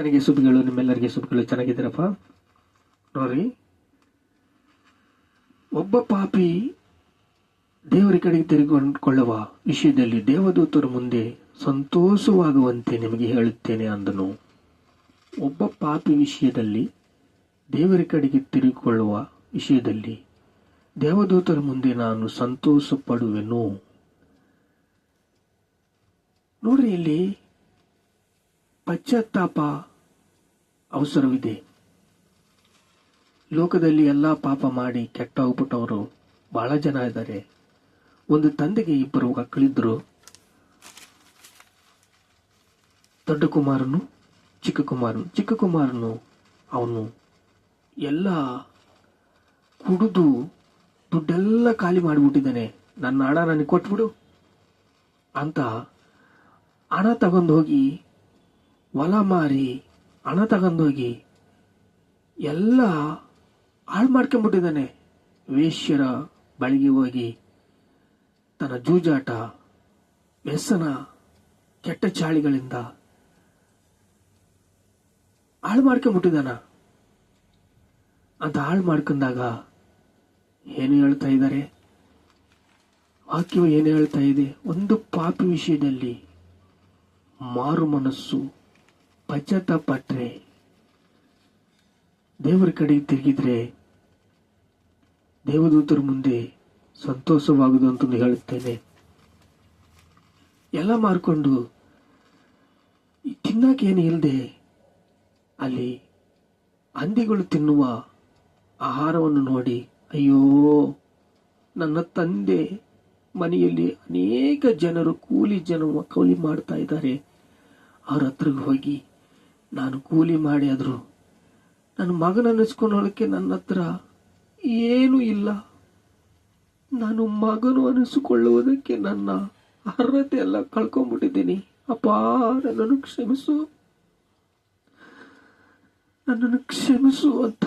ನನಗೆ ಸುದ್ದಿಗಳು ನಿಮ್ಮೆಲ್ಲರಿಗೆ ಸುದ್ದಿಗಳು ಚೆನ್ನಾಗಿದ್ದೀರಪ್ಪ? ನೋಡ್ರಿ ಒಬ್ಬ ಪಾಪಿ ದೇವರ ಕಡೆಗೆ ತಿರುಗಿಕೊಂಡುಕೊಳ್ಳುವ ವಿಷಯದಲ್ಲಿ ದೇವದೂತರ ಮುಂದೆ ಸಂತೋಷವಾಗುವಂತೆ ನಿಮಗೆ ಹೇಳುತ್ತೇನೆ ಅಂದನು. ಒಬ್ಬ ಪಾಪಿ ವಿಷಯದಲ್ಲಿ ದೇವರ ಕಡೆಗೆ ತಿರುಗಿಕೊಳ್ಳುವ ವಿಷಯದಲ್ಲಿ ದೇವದೂತರ ಮುಂದೆ ನಾನು ಸಂತೋಷ ಪಡುವೆನು ನೋಡ್ರಿ ಇಲ್ಲಿ ಪಶ್ಚಾತ್ತಾಪ ಅವಸರವಿದೆ. ಲೋಕದಲ್ಲಿ ಎಲ್ಲ ಪಾಪ ಮಾಡಿ ಕೆಟ್ಟ ಹೋಗ್ಬಿಟ್ಟವರು ಬಹಳ ಜನ ಇದ್ದಾರೆ. ಒಂದು ತಂದೆಗೆ ಇಬ್ಬರು ಮಕ್ಕಳಿದ್ರು. ದೊಡ್ಡ ಕುಮಾರನು, ಚಿಕ್ಕ ಕುಮಾರನು. ಚಿಕ್ಕ ಕುಮಾರನು ಅವನು ಎಲ್ಲ ಕುಡಿದು ದುಡ್ಡೆಲ್ಲ ಖಾಲಿ ಮಾಡಿಬಿಟ್ಟಿದ್ದಾನೆ. ನನ್ನ ಹಣ ನನಗೆ ಕೊಟ್ಬಿಡು ಅಂತ ಹಣ ತಗೊಂಡು ಹೋಗಿ ಹೊಲ ಮಾರಿ ಹಣ ತಗೊಂಡೋಗಿ ಎಲ್ಲ ಹಾಳು ಮಾಡ್ಕೊಂಬಿಟ್ಟಿದ್ದಾನೆ. ವೇಶ್ಯರ ಬಳಿಗೆ ಹೋಗಿ ತನ್ನ ಜೂಜಾಟ, ವ್ಯಸನ, ಕೆಟ್ಟ ಚಾಳಿಗಳಿಂದ ಹಾಳು ಮಾಡ್ಕೊಂಡ್ಬಿಟ್ಟಿದ್ದಾನ ಅಂತ ಹಾಳು ಮಾಡ್ಕೊಂಡಾಗ ಏನು ಹೇಳ್ತಾ ಇದ್ದಾರೆ? ವಾಕ್ಯವು ಏನು ಹೇಳ್ತಾ ಇದೆ? ಒಂದು ಪಾಪಿ ವಿಷಯದಲ್ಲಿ ಮಾರು ಮನಸ್ಸು ಪಶ್ಚಾತ್ತಾಪಟ್ರೆ ದೇವರ ಕಡೆಗೆ ತಿರುಗಿದ್ರೆ ದೇವದೂತರ ಮುಂದೆ ಸಂತೋಷವಾಗುವುದು ಅಂತಂದು ಹೇಳುತ್ತೇನೆ. ಎಲ್ಲ ಮಾರ್ಕೊಂಡು ತಿನ್ನಕ್ಕೇನು ಇಲ್ಲದೆ ಅಲ್ಲಿ ಹಂದಿಗಳು ತಿನ್ನುವ ಆಹಾರವನ್ನು ನೋಡಿ, ಅಯ್ಯೋ, ನನ್ನ ತಂದೆ ಮನೆಯಲ್ಲಿ ಅನೇಕ ಜನರು, ಕೂಲಿ ಜನ ಕೂಲಿ ಮಾಡ್ತಾ ಇದ್ದಾರೆ. ಅವ್ರ ಹತ್ರಗೆ ಹೋಗಿ ನಾನು ಕೂಲಿ ಮಾಡಿ ನನ್ನ ಮಗನ ಅನ್ನಿಸ್ಕೊಳ್ಳೋಕೆ ನನ್ನ ಹತ್ರ ಏನೂ ಇಲ್ಲ. ನಾನು ಮಗನು ಅನಿಸಿಕೊಳ್ಳುವುದಕ್ಕೆ ನನ್ನ ಅರ್ಹತೆ ಎಲ್ಲ ಕಳ್ಕೊಂಡ್ಬಿಟ್ಟಿದ್ದೀನಿ. ಅಪ್ಪ, ನನ್ನನ್ನು ಕ್ಷಮಿಸು. ನನ್ನನ್ನು ಕ್ಷಮಿಸು ಅಂತ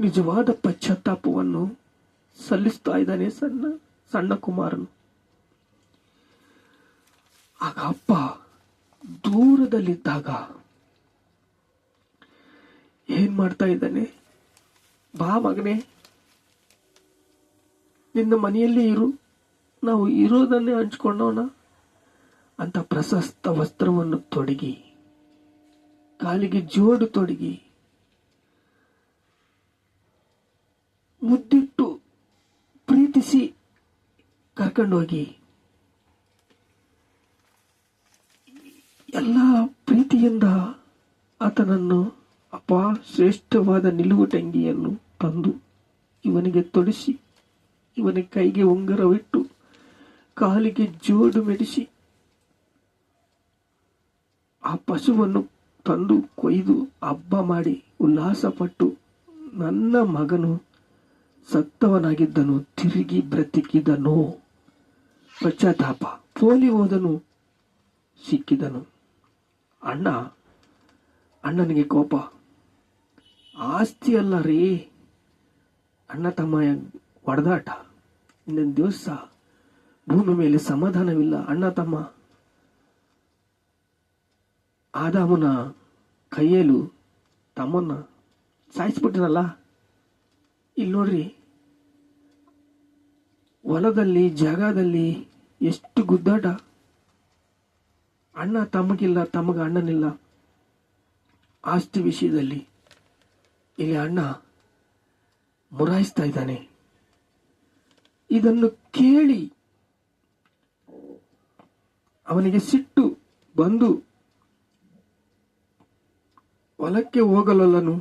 ನಿಜವಾದ ಪಶ್ಚಾತ್ತಾಪವನ್ನು ಸಲ್ಲಿಸ್ತಾ ಇದ್ದಾನೆ ಸಣ್ಣ ಸಣ್ಣ ಕುಮಾರನು. ಆಗ ಅಪ್ಪ ದೂರದಲ್ಲಿದ್ದಾಗ ಏನ್ ಮಾಡ್ತಾ ಇದ್ದಾನೆ? ಬಾ ಮಗನೇ. ನಿನ್ನ ಮನೆಯಲ್ಲಿ ಇರು. ನಾವು ಇರೋದನ್ನೇ ಹಂಚ್ಕೊಂಡೋಣ ಅಂತ ಪ್ರಶಸ್ತ ವಸ್ತ್ರವನ್ನು ತೊಡಗಿ, ಕಾಲಿಗೆ ಜೋಡು ತೊಡಗಿ, ಮುದ್ದಿಟ್ಟು ಪ್ರೀತಿಸಿ ಕರ್ಕೊಂಡೋಗಿ ಎಲ್ಲ ಪ್ರೀತಿಯಿಂದ ಆತನನ್ನು ಅಪಾ ಶ್ರೇಷ್ಠವಾದ ನಿಲುವುಟಂಗಿಯನ್ನು ತಂದು ಇವನಿಗೆ ತೊಡಿಸಿ, ಇವನ ಕೈಗೆ ಉಂಗರವಿಟ್ಟು ಕಾಲಿಗೆ ಜೋಡು ಮೆಡಿಸಿ, ಆ ಪಶುವನ್ನು ತಂದು ಕೊಯ್ದು ಹಬ್ಬ ಮಾಡಿ ಉಲ್ಲಾಸಪಟ್ಟು ನನ್ನ ಮಗನು ಸತ್ತವನಾಗಿದ್ದನು, ತಿರುಗಿ ಬ್ರತಿಕಿದನು. ಪಶ್ಚಾತ್ತಾಪ. ಪೋಲಿ ಹೋದನು ಸಿಕ್ಕಿದನು. ಅಣ್ಣ, ಅಣ್ಣನಿಗೆ ಕೋಪ. ಆಸ್ತಿ ಅಲ್ಲ ರೀ. ಅಣ್ಣ ತಮ್ಮ ಹೊಡೆದಾಟ ಇಂದಿನ ದಿವಸ ಭೂಮಿ ಮೇಲೆ ಸಮಾಧಾನವಿಲ್ಲ. ಅಣ್ಣ ತಮ್ಮ ಆದಾಮನ ಕೈಯಲು ತಮ್ಮನ್ನ ಸಾಯಿಸ್ಬಿಟ್ರಲ್ಲ. ಇಲ್ಲಿ ನೋಡ್ರಿ, ಹೊಲದಲ್ಲಿ, ಜಾಗದಲ್ಲಿ ಎಷ್ಟು ಗುದ್ದಾಟ. ಅಣ್ಣ ತಮಗಿಲ್ಲ, ತಮಗ ಅಣ್ಣನಿಲ್ಲ. ಆಸ್ತಿ ವಿಷಯದಲ್ಲಿ ಇಲ್ಲಿ ಅಣ್ಣ ಮುರಾಯಿಸ್ತಾ ಇದ್ದಾನೆ ಇದನ್ನು ಕೇಳಿ ಅವನಿಗೆ ಸಿಟ್ಟು ಬಂದು ಹೊಲಕ್ಕೆ ಹೋಗಲಲ್ಲನು.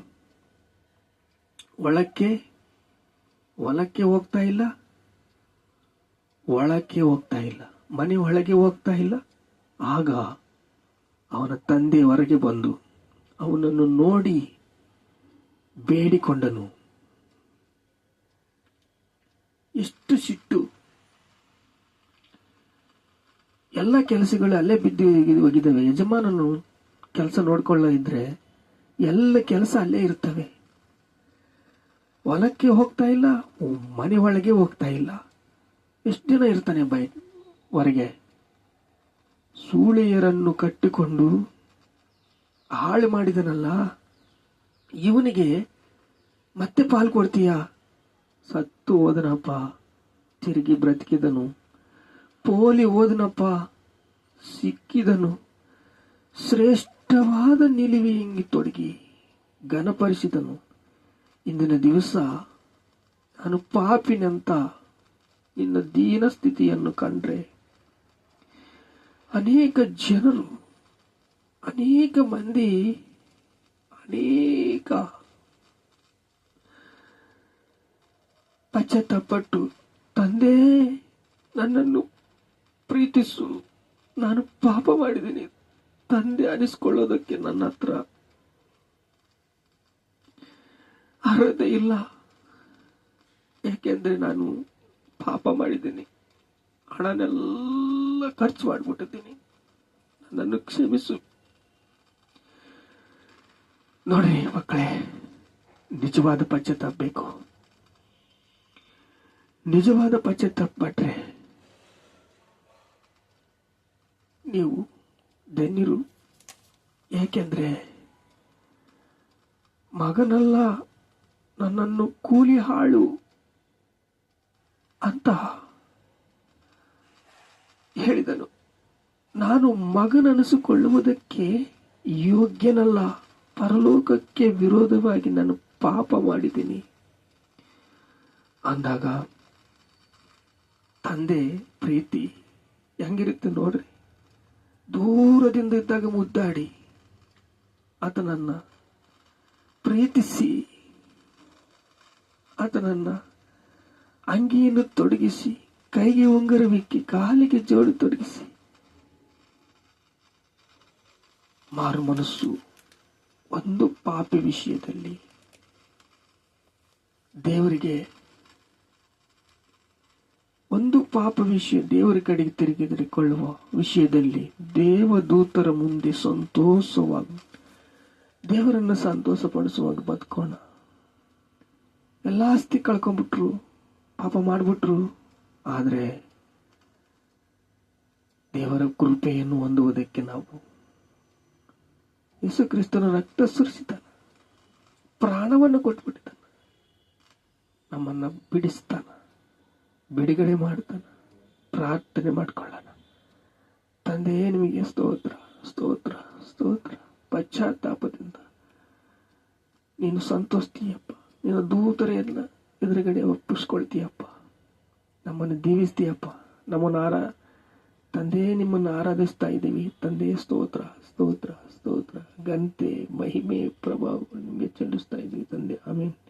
ಒಳಕ್ಕೆ, ಹೊಲಕ್ಕೆ ಹೋಗ್ತಾ ಇಲ್ಲ, ಒಳಕ್ಕೆ ಹೋಗ್ತಾ ಇಲ್ಲ, ಮನೆ ಒಳಗೆ ಹೋಗ್ತಾ ಇಲ್ಲ. ಆಗ ಅವನ ತಂದೆ ಹೊರಗೆ ಬಂದು ಅವನನ್ನು ನೋಡಿ ಬೇಡಿಕೊಂಡನು. ಎಷ್ಟು ಸಿಟ್ಟು. ಎಲ್ಲ ಕೆಲಸಗಳು ಅಲ್ಲೇ ಬಿದ್ದು ಹೋಗಿದ್ದಾವೆ. ಯಜಮಾನನು ಕೆಲಸ ನೋಡ್ಕೊಳ್ಳ ಇದ್ರೆ ಎಲ್ಲ ಕೆಲಸ ಅಲ್ಲೇ ಇರ್ತವೆ. ಹೊಲಕ್ಕೆ ಹೋಗ್ತಾ ಇಲ್ಲ, ಮನೆ ಒಳಗೆ ಹೋಗ್ತಾ ಇಲ್ಲ. ಎಷ್ಟು ದಿನ ಇರ್ತಾನೆ ಬೈ ಹೊರಗೆ? ಸೂಳೆಯರನ್ನು ಕಟ್ಟಿಕೊಂಡು ಹಾಳು ಮಾಡಿದನಲ್ಲ, ಇವನಿಗೆ ಮತ್ತೆ ಪಾಲ್ ಕೊಡ್ತೀಯಾ? ಸತ್ತು ಓದನಪ್ಪ ತಿರುಗಿ ಬ್ರತಿಕಿದನು. ಪೋಲಿ ಓದನಪ್ಪ ಸಿಕ್ಕಿದನು. ಶ್ರೇಷ್ಠವಾದ ನಿಲುವೆ ಹಿಂಗಿ ತೊಡಗಿ ಘನಪರಿಸಿದನು. ಇಂದಿನ ದಿವಸ ನಾನು ಪಾಪಿನಂತ, ನಿನ್ನ ದೀನ ಸ್ಥಿತಿಯನ್ನು ಕಂಡ್ರೆ ಅನೇಕ ಜನರು, ಅನೇಕ ಮಂದಿ, ಅನೇಕ ಪಶ್ಚಾತ್ತಾಪಟ್ಟು ತಂದೆ ನನ್ನನ್ನು ಪ್ರೀತಿಸು, ನಾನು ಪಾಪ ಮಾಡಿದ್ದೀನಿ, ತಂದೆ ಅನಿಸ್ಕೊಳ್ಳೋದಕ್ಕೆ ನನ್ನ ಹತ್ರ ಅರ್ಹತೆ ಇಲ್ಲ. ಯಾಕೆಂದ್ರೆ ನಾನು ಪಾಪ ಮಾಡಿದ್ದೀನಿ. ಹಣನೆಲ್ಲ ಖರ್ಚು ಮಾಡಿಬಿಟ್ಟಿದ್ದೀನಿ. ನನ್ನನ್ನು ಕ್ಷಮಿಸು. ನೋಡಿ ಮಕ್ಕಳೇ, ನಿಜವಾದ ಪಶ್ಚಾತ್ತಾಪ ಬೇಕು. ನಿಜವಾದ ಪಶ್ಚಾತ್ತಾಪ ಪಟ್ರೆ, ನೀವು ಧನ್ಯರು. ಏಕೆಂದ್ರೆ, ಮಗನಲ್ಲ ನನ್ನನ್ನು ಕೂಲಿ ಹಾಳು ಅಂತ ಹೇಳಿದನು. ನಾನು ಮಗನನಿಸಿಕೊಳ್ಳುವುದಕ್ಕೆ ಯೋಗ್ಯನಲ್ಲ. ಪರಲೋಕಕ್ಕೆ ವಿರೋಧವಾಗಿ ನಾನು ಪಾಪ ಮಾಡಿದ್ದೀನಿ. ಅಂದಾಗ, ತಂದೆ, ಪ್ರೀತಿ, ಹೆಂಗಿರುತ್ತೆ ನೋಡ್ರಿ. ದೂರದಿಂದ ಇದ್ದಾಗ ಮುದ್ದಾಡಿ. ಆತನನ್ನ ಪ್ರೀತಿಸಿ ಆತನನ್ನ ಅಂಗಿಯನ್ನು ತೊಡಗಿಸಿ ಕೈಗೆ ಉಂಗುರವಿಕ್ಕಿ ಕಾಲಿಗೆ ಜೋಡಿ ತೊಡಗಿಸಿ. ಮಾರು ಮನಸ್ಸು ಒಂದು ಪಾಪಿ ವಿಷಯದಲ್ಲಿ ದೇವರಿಗೆ ಒಂದು ಪಾಪ ವಿಷಯ ದೇವರ ಕಡೆಗೆ ತಿರುಗಿದರಿಕೊಳ್ಳುವ ವಿಷಯದಲ್ಲಿ ದೇವದೂತರ ಮುಂದೆ ಸಂತೋಷವಾಗಿ, ದೇವರನ್ನ ಸಂತೋಷಪಡಿಸುವಾಗ ಬದುಕೋಣ. ಎಲ್ಲ ಆಸ್ತಿ ಕಳ್ಕೊಂಡ್ಬಿಟ್ರು, ಪಾಪ ಮಾಡ್ಬಿಟ್ರು. ಆದ್ರೆ ದೇವರ ಕೃಪೆಯನ್ನು ಹೊಂದುವುದಕ್ಕೆ ನಾವು ಯೇಸು ಕ್ರಿಸ್ತನ ರಕ್ತ ಸುರಿಸಿದ್ದಾನೆ ಪ್ರಾಣವನ್ನು ಕೊಟ್ಬಿಟ್ಟಿದ್ದಾನೆ ನಮ್ಮನ್ನ ಬಿಡಿಸ್ತಾನ, ಬಿಡುಗಡೆ ಮಾಡ್ತಾನ ಪ್ರಾರ್ಥನೆ ಮಾಡ್ಕೊಳ್ಳೋಣ ತಂದೆ ನಿಮಗೆ ಸ್ತೋತ್ರ ಸ್ತೋತ್ರ ಸ್ತೋತ್ರ. ಪಶ್ಚಾತ್ತಾಪದಿಂದ ನೀನು ಸಂತೋಷ್ತೀಯಪ್ಪ, ನೀನು ದೂತರೆಯನ್ನು ಎದುರುಗಡೆ ಒಪ್ಪಿಸ್ಕೊಳ್ತೀಯಪ್ಪ. ನಮ್ಮನ್ನು ದೀವಿಸ್ತೀಯಪ್ಪ. ನಮ್ಮನ್ನು ಆರ, ತಂದೆ ನಿಮ್ಮನ್ನು ಆರಾಧಿಸ್ತಾ ಇದ್ದೀವಿ. ತಂದೆ ಸ್ತೋತ್ರ ಸ್ತೋತ್ರ ಸ್ತೋತ್ರ. ಗಂತೆ ಮಹಿಮೆ ಪ್ರಭಾವ ನಿಮಗೆ ಚೆಲ್ಲಿಸ್ತಾ ಇದ್ದೀವಿ ತಂದೆ. ಆಮೇಲೆ